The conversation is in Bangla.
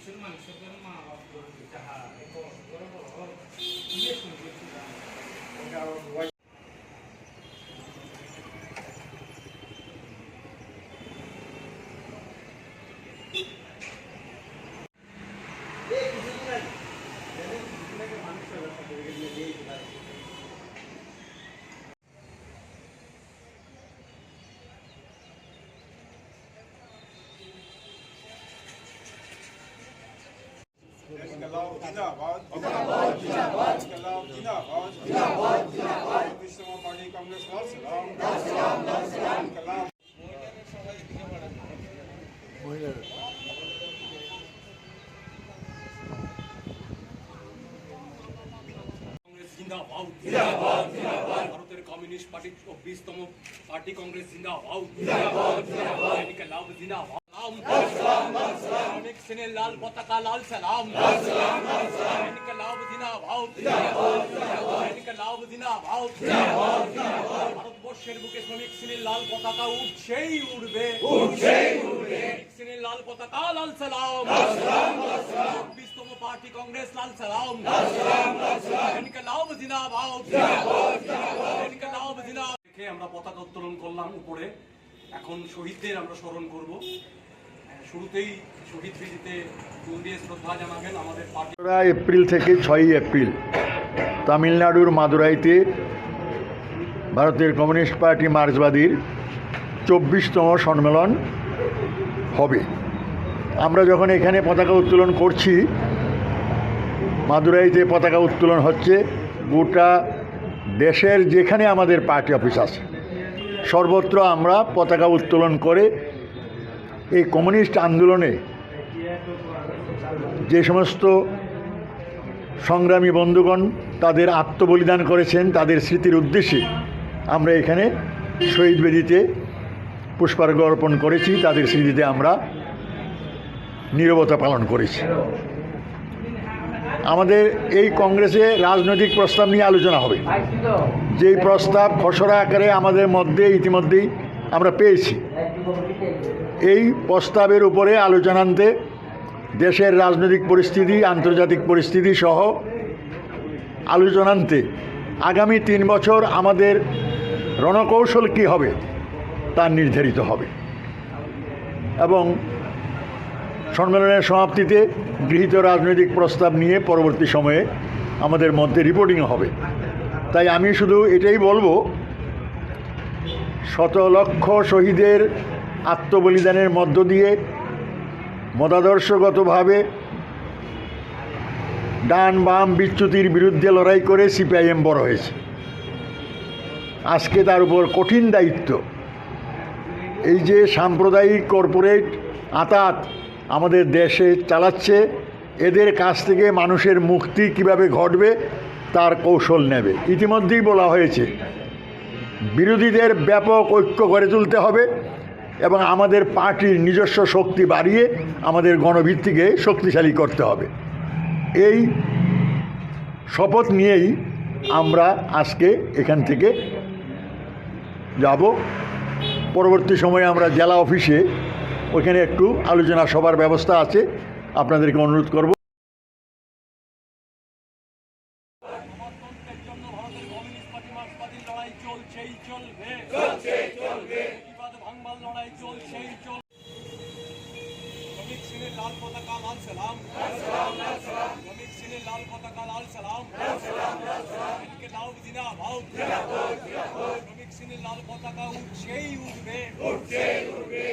কিশোর মানুষের জন্য মা বাপ করবে যাহা বড় বড় বড় ইয়ে শুনবে ওটা এই কিছুদিন আগে কিছুদিন আগে মানুষের ব্যাপারে কংগ্রেস জিন্দাবাদ জিন্দাবাদ জিন্দাবাদ ভারতের কমিউনিস্ট পার্টি চব্বিশতম পার্টি কংগ্রেস জিন্দাবাদ জিন্দাবাদ জিন্দাবাদ ইনকলাব শ্রমিক লাল পতাকা লাল সালাম। লাল ভারতবর্ষের বুকে শ্রমিক পতাকা উঠছেই উড়বে। উঠছেই লাল পতাকা লাল সালাম। চব্বিশতম পার্টি কংগ্রেস লাল সালাম। দেখে আমরা পতাকা উত্তোলন করলাম উপরে। এখন শহীদদের আমরা স্মরণ করব। শুরুতেই শহীদ ফুল দিয়ে শ্রদ্ধা জানাবেন আমাদের পার্টি। এপ্রিল থেকে ছয়ই এপ্রিল তামিলনাড়ুর মাদুরাইতে ভারতের কমিউনিস্ট পার্টি মার্ক্সবাদীর চব্বিশতম সম্মেলন হবে। আমরা যখন এখানে পতাকা উত্তোলন করছি, মাদুরাইতে পতাকা উত্তোলন হচ্ছে, গোটা দেশের যেখানে আমাদের পার্টি অফিস আছে, সর্বত্র আমরা পতাকা উত্তোলন করে এই কমিউনিস্ট আন্দোলনে যে সমস্ত সংগ্রামী বন্ধুগণ তাদের আত্মবলিদান করেছেন, তাদের স্মৃতির উদ্দেশ্যে আমরা এখানে শহীদ বেদিতে পুষ্পার্ঘ অর্পণ করেছি। তাদের স্মৃতিতে আমরা নীরবতা পালন করেছি। আমাদের এই কংগ্রেসে রাজনৈতিক প্রস্তাব নিয়ে আলোচনা হবে। যেই প্রস্তাব খসড়া আকারে আমাদের মধ্যে ইতিমধ্যেই আমরা পেয়েছি। এই প্রস্তাবের উপরে আলোচনান্তে দেশের রাজনৈতিক পরিস্থিতি, আন্তর্জাতিক পরিস্থিতি সহ আলোচনান্তে আগামী তিন বছর আমাদের রণকৌশল কী হবে তা নির্ধারিত হবে। এবং সম্মেলনের সমাপ্তিতে গৃহীত রাজনৈতিক প্রস্তাব নিয়ে পরবর্তী সময়ে আমাদের মধ্যে রিপোর্টিং হবে। তাই আমি শুধু এটাই বলব শত লক্ষ শহীদের আত্মবলিদানের মধ্য দিয়ে মতাদর্শগতভাবে ডান বাম বিচ্যুতির বিরুদ্ধে লড়াই করে সিপিআইএম বড় হয়েছে। আজকে তার উপর কঠিন দায়িত্ব। এই যে সাম্প্রদায়িক কর্পোরেট আতাত আমাদের দেশে চালাচ্ছে, এদের কাছ থেকে মানুষের মুক্তি কীভাবে ঘটবে, তার কৌশল নেবে। ইতিমধ্যেই বলা হয়েছে বিরোধীদের ব্যাপক ঐক্য গড়ে তুলতে হবে এবং আমাদের পার্টির নিজস্ব শক্তি বাড়িয়ে আমাদের গণভিত্তিকে শক্তিশালী করতে হবে। এই শপথ নিয়েই আমরা আজকে এখান থেকে যাব। পরবর্তী সময়ে আমরা জেলা অফিসে ওখানে একটু আলোচনা সভার ব্যবস্থা আছে। আপনাদেরকে অনুরোধ করব গণতন্ত্রের জন্য ভারতের কমিউনিস্ট পার্টি মার্ক্সবাদী লড়াই চলছেই চলবে। চলছেই চলবে। প্রতিবাদ ভাঙবার লড়াই চলছেই চলবে। শ্রমিক সেনের লাল পতাকা লাল সালাম। লাল সালাম লাল সালাম। শ্রমিক সেনের লাল পতাকা লাল সালাম। লাল সালাম লাল সালাম। এদিকে লাউ জিন্দাবাদ জিন্দাবাদ জিন্দাবাদ শ্রমিক সেনের লাল পতাকা উঠছেই উঠবে। উঠছেই উঠবে।